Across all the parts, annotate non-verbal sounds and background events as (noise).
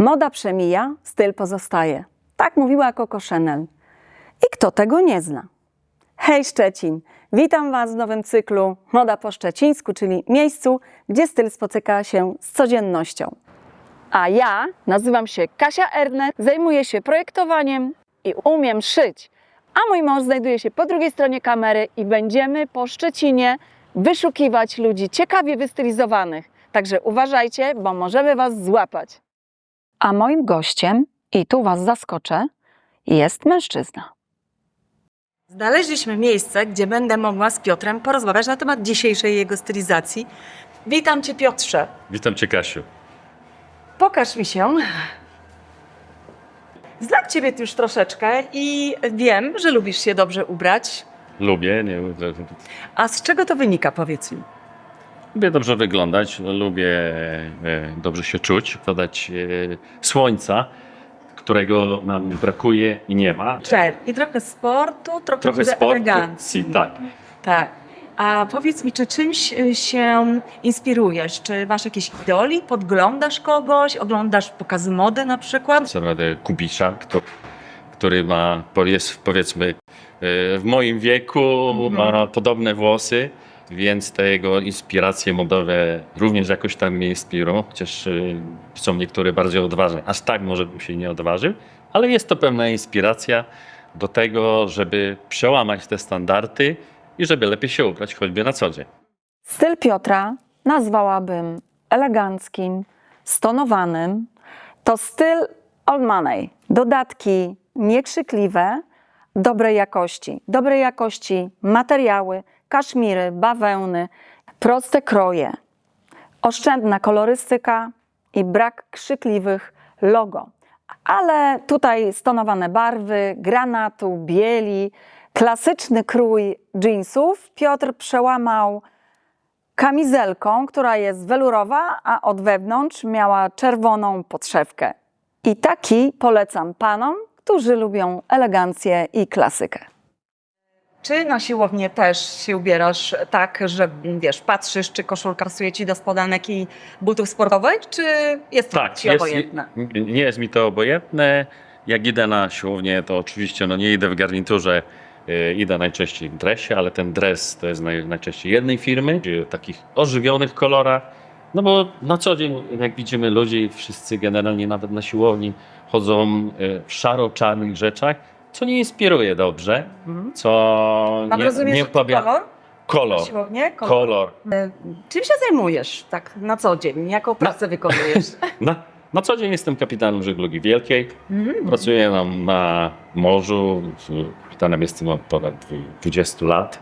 Moda przemija, styl pozostaje. Tak mówiła Coco Chanel. I kto tego nie zna? Hej Szczecin! Witam Was w nowym cyklu Moda po szczecińsku, czyli miejscu, gdzie styl spotyka się z codziennością. A ja nazywam się Kasia Ernest, zajmuję się projektowaniem i umiem szyć. A mój mąż znajduje się po drugiej stronie kamery i będziemy po Szczecinie wyszukiwać ludzi ciekawie wystylizowanych. Także uważajcie, bo możemy Was złapać. A moim gościem, i tu Was zaskoczę, jest mężczyzna. Znaleźliśmy miejsce, gdzie będę mogła z Piotrem porozmawiać na temat dzisiejszej jego stylizacji. Witam Cię, Piotrze. Witam Cię, Kasiu. Pokaż mi się. Znam Ciebie już troszeczkę i wiem, że lubisz się dobrze ubrać. Lubię, nie, A z czego to wynika, powiedz mi? Lubię dobrze wyglądać, lubię e, dobrze się czuć, dodać e, słońca, którego nam brakuje i nie ma. Cześć. I trochę sportu, trochę, Trochę sportu. elegancji. Tak. Tak. A powiedz mi, czy czymś y, się inspirujesz? Czy masz jakieś idoli? Podglądasz kogoś? Oglądasz pokazy mody na przykład? Zawody Kubisza, kto, który ma, jest powiedzmy e, w moim wieku, ma podobne włosy, więc te jego inspiracje modowe również jakoś tam mnie inspirują, chociaż e, są niektóre bardziej odważne. Aż tak może bym się nie odważył, ale jest to pewna inspiracja do tego, żeby przełamać te standardy i żeby lepiej się ubrać choćby na co dzień. Styl Piotra nazwałabym eleganckim, stonowanym. To styl old money. Dodatki niekrzykliwe, dobrej jakości. Dobrej jakości materiały, kaszmiry, bawełny, proste kroje, oszczędna kolorystyka i brak krzykliwych logo. Ale tutaj stonowane barwy, granatu, bieli, klasyczny krój jeansów Piotr przełamał kamizelką, która jest welurowa, a od wewnątrz miała czerwoną podszewkę. I taki polecam panom, którzy lubią elegancję i klasykę. Czy na siłownię też się ubierasz tak, że wiesz, patrzysz, czy koszulka pasuje ci do spodanek i butów sportowych, czy jest to Tak, ci jest, obojętne? nie, jest mi to obojętne. Jak idę na siłownię, to oczywiście no nie idę w garniturze, y, idę najczęściej w dresie, ale ten dres to jest naj, najczęściej jednej firmy, w takich ożywionych kolorach. No bo na co dzień, jak widzimy ludzi, wszyscy generalnie nawet na siłowni chodzą y, w szaro-czarnych rzeczach, co nie inspiruje dobrze, Mhm. co Mam nie, nie że to powia- kolor? Kolor. siłownię? Kolor. Kolor. Czym się zajmujesz tak na co dzień? Jaką pracę wykonujesz? (laughs) Na, na co dzień jestem kapitanem żeglugi wielkiej. Mhm. Pracuję na, na morzu. Kapitanem jestem od ponad 20 lat.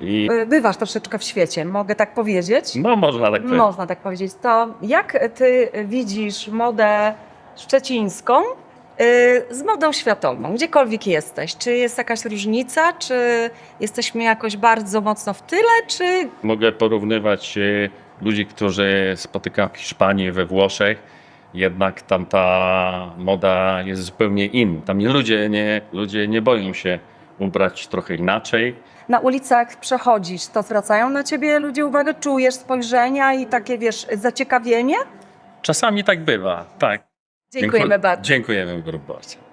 I Bywasz troszeczkę w świecie, mogę tak powiedzieć? no można tak powiedzieć. Można tak powiedzieć. To jak ty widzisz modę szczecińską z modą światową? Gdziekolwiek jesteś. Czy jest jakaś różnica? Czy jesteśmy jakoś bardzo mocno w tyle? Czy Mogę porównywać e, ludzi, którzy spotykam w Hiszpanii, we Włoszech. Jednak tam ta moda jest zupełnie inna. Tam ludzie nie, ludzie nie boją się ubrać trochę inaczej. na ulicach przechodzisz, to zwracają na ciebie ludzie uwagę? Czujesz spojrzenia i takie, wiesz, zaciekawienie? Czasami tak bywa, tak. Dziękujemy bardzo. Dziękujemy bardzo.